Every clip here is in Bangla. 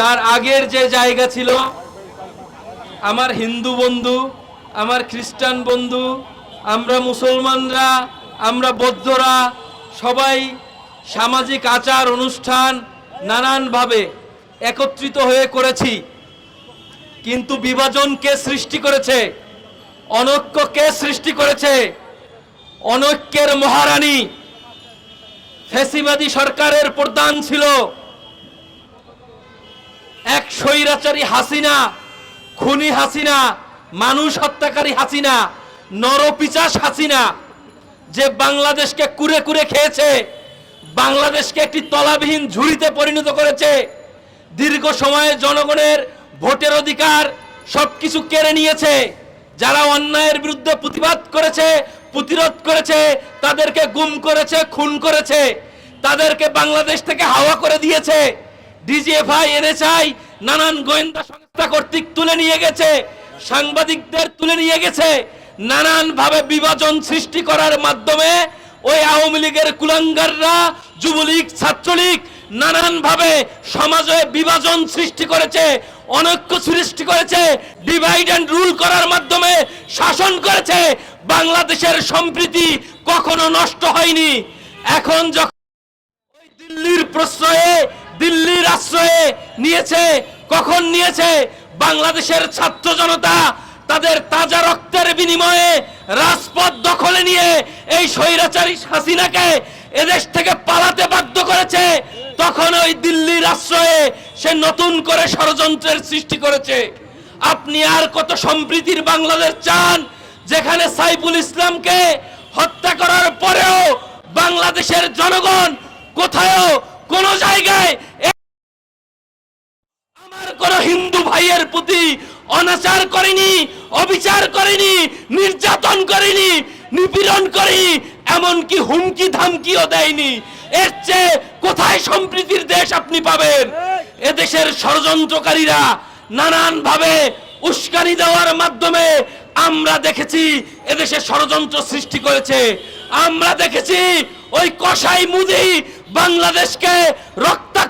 তার আগের যে জায়গা ছিল, আমার হিন্দু বন্ধু, আমার খ্রিস্টান বন্ধু, আমরা মুসলমানরা, আমরা বৌদ্ধরা, সবাই সামাজিক আচার অনুষ্ঠান নানানভাবে একত্রিত হয়ে করেছি। কিন্তু বিভাজন কে সৃষ্টি করেছে? অনৈক্য কে সৃষ্টি করেছে? অনৈক্যের মহারানী ফেসিবাদী সরকারের প্রধান ছিল এক স্বৈরাচারী হাসিনা, খুনি হাসিনা, মানুষ হত্যাকারী হাসিনা, নরপিচাস হাসিনা, যে বাংলাদেশকে কুরে কুরে খেয়েছে, বাংলাদেশকে একটি তলাবিহীন ঝুড়িতে পরিণত করেছে, দীর্ঘ সময়ে জনগণের ভোটের অধিকার সবকিছু কেড়ে নিয়েছে, যারা অন্যায়ের বিরুদ্ধে প্রতিবাদ করেছে, প্রতিরোধ করেছে, তাদেরকে গুম করেছে, খুন করেছে, তাদেরকে বাংলাদেশ থেকে হাওয়া করে দিয়েছে। ডিজিএফআই, এনএসআই, নানান গোয়েন্দা সংস্থা কর্তৃক তুলে নিয়ে গেছে, সাংবাদিকদের তুলে নিয়ে গেছে নানান ভাবে বিভাজন সৃষ্টি করার মাধ্যমে ওই আওয়ামী লীগের কুলাঙ্গাররা, যুবলীগ, ছাত্রলীগ নানান ভাবে সমাজে বিভাজন সৃষ্টি করেছে, অনৈক্য সৃষ্টি করেছে ডিভাইড অ্যান্ড রুল করার মাধ্যমে শাসন করেছে, বাংলাদেশের সম্প্রীতি কখনো নষ্ট হয়নি। এখন যখন দিল্লির প্রশ্রয়ে দিল্লির আশ্রয়ে নিয়েছে, কখন নিয়েছে? বাংলাদেশের ছাত্র জনতা তাদের তাজা রক্তের বিনিময়ে রাজপথ দখলে নিয়ে এই স্বৈরাচারী হাসিনাকে এদেশ থেকে পালাতে বাধ্য করেছে। তখন ওই দিল্লির আশ্রয়ে সে নতুন করে ষড়যন্ত্রের সৃষ্টি করেছে। আপনি আর কত সম্প্রীতির বাংলাদেশ চান, যেখানে সাইফুল ইসলামকে হত্যা করার পরেও বাংলাদেশের জনগণ কোথাও কোন জায়গায় কোন হিন্দু ভাইয়ের প্রতি অনাচার করেনি, অবিচার করেনি, নির্যাতন করেনি, নিপীড়ন করেনি, এমনকি হুমকি ধামকিও দেয়নি। এর চেয়ে কোথায় সম্প্রীতির দেশ আপনি পাবেন? এদেশের ষড়যন্ত্রকারীরা নানান ভাবে উস্কানি দেওয়ার মাধ্যমে আমরা দেখেছি এদেশে ষড়যন্ত্র সৃষ্টি করেছে। আমরা দেখেছি ওই কসাই মুদি বাংলাদেশকে রক্তাক্ত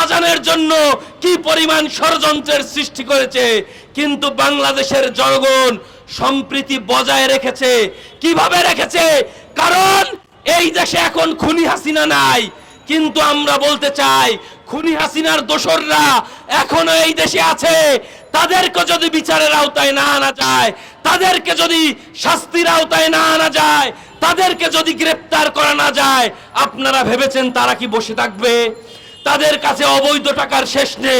বাজানোর জন্য কি পরিমাণ ষড়যন্ত্রের সৃষ্টি করেছে, কিন্তু বাংলাদেশের জনগণ সম্প্রীতি বজায় রেখেছে। কীভাবে রেখেছে? কারণ এই দেশে এখন খুনি হাসিনা নাই, কিন্তু আমরা বলতে চাই, খুনি হাসিনার দোসররা এখনও এই দেশে আছে। তাদেরকে যদি বিচারের আওতায় না আনা যায়, তাদেরকে যদি শাস্তির আওতায় না আনা যায়, তাদেরকে যদি গ্রেপ্তার করা না যায়, আপনারা ভেবেছেন তারা কি বসে থাকবে? তাদের কাছে অবৈধ টাকার শেষ নেই।